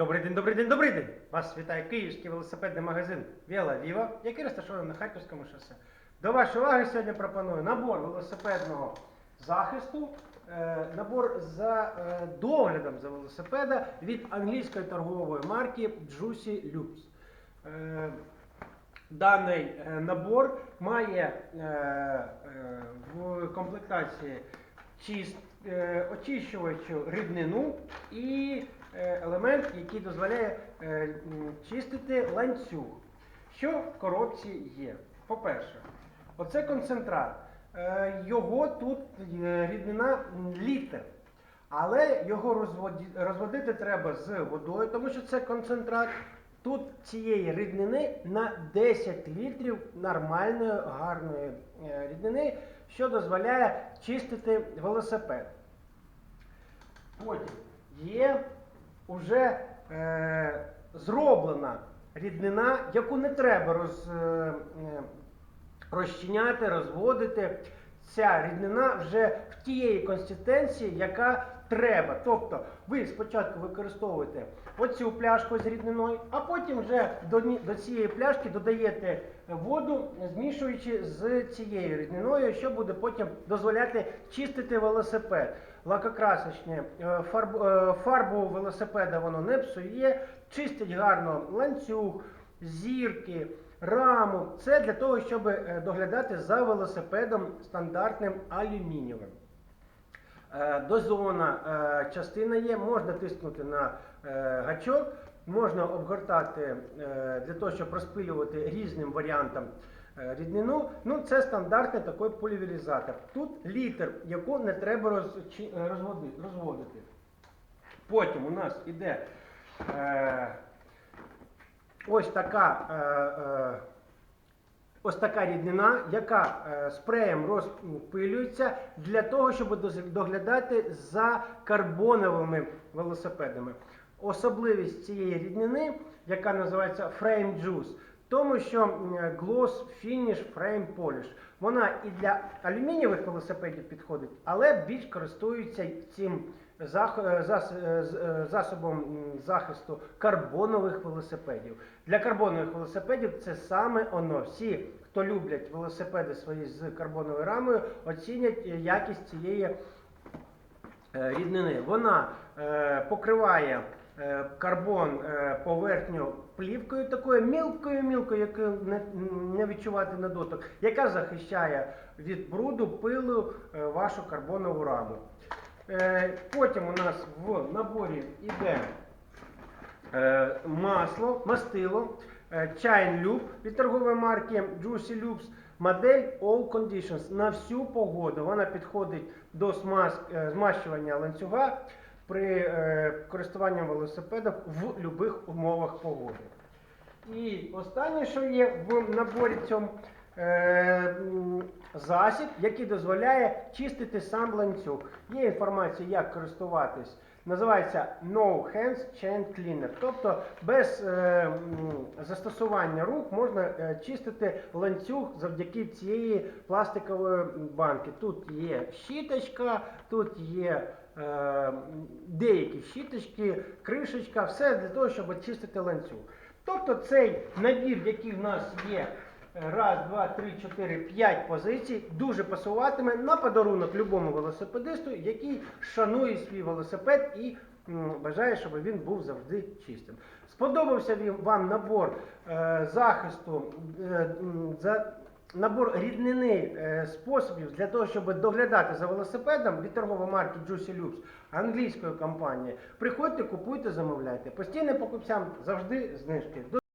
Добрий день, добрий день, добрий день! Вас вітає київський велосипедний магазин Віла Віва, який розташований на Харківському шосе. До вашої уваги сьогодні пропоную набор велосипедного захисту, е, набор за е, доглядом за велосипеда від англійської торгової марки Juicy Loops. Е, Даний набор має в комплектації очищувачу ріднину і елемент, який дозволяє е, чистити ланцюг. Що в коробці є? По-перше, оце концентрат. Е, Його тут е, ріднина м, літр. Але його розводити треба з водою, тому що це концентрат. Тут цієї ріднини на 10 літрів нормальної гарної е, ріднини, що дозволяє чистити велосипед. Потім є вже е, зроблена ріднина, яку не треба роз, е, е, розчиняти, розводити. Ця ріднина вже в тієї консистенції, яка треба. Тобто ви спочатку використовуєте оцю пляшку з рідниною, а потім вже до, до цієї пляшки додаєте воду, змішуючи з цією рідниною, що буде потім дозволяти чистити велосипед. Лакокрасочне е, фарбу велосипеда воно не псує, чистить гарно ланцюг, зірки, раму. Це для того, щоб е, доглядати за велосипедом стандартним алюмінієвим. Е, Дозована е, частина є, можна тиснути на гачок, можна обгортати е, для того, щоб розпилювати різним варіантам е, ріднину. Ну, це стандартний такий полівілізатор. Тут літр, яку не треба е, розводи- розводити. Потім у нас іде ось така. Ось така ріднина, яка спреєм розпилюється для того, щоб доглядати за карбоновими велосипедами. Особливість цієї ріднини, яка називається Frame Juice, тому що Gloss Finish Frame Polish. Вона і для алюмінієвих велосипедів підходить, але більш користуються цим е, е, е, засобом захисту карбонових велосипедів. Для карбонових велосипедів це саме воно. Всі, хто люблять велосипеди свої з карбоновою рамою, оцінять якість цієї ріднини. Вона покриває карбон е, поверхню плівкою такою мілкою-мілкою, яку не, відчувати на дотик, яка захищає від бруду, пилу е, вашу карбонову раму. Е, Потім у нас в наборі йде е, масло, мастило, е, чайн Loop від торгової марки Juicy Loops, модель All Conditions на всю погоду. Вона підходить до смаз, е, змащування ланцюга при користуванні велосипедом в будь-яких умовах погоди. І останнє, що є в наборі цьому, е, засіб, який дозволяє чистити сам ланцюг. Є інформація, як користуватись. Називається No Hands Chain Cleaner. Тобто без е, застосування рук можна е, чистити ланцюг завдяки цієї пластикової банки. Тут є щіточка, тут є деякі щіточки, кришечка, все для того, щоб очистити ланцюг. Тобто цей набір, який в нас є, е, раз, два, три, чотири, п'ять позицій, дуже пасуватиме на подарунок любому велосипедисту, який шанує свій велосипед і бажає, щоб він був завжди чистим. Сподобався вам набор е, захисту, е, за, набор ріднини е, способів для того, щоб доглядати за велосипедом від торгової марки Juicy Loops англійської компанії. Приходьте, купуйте, замовляйте. Постійним покупцям завжди знижки.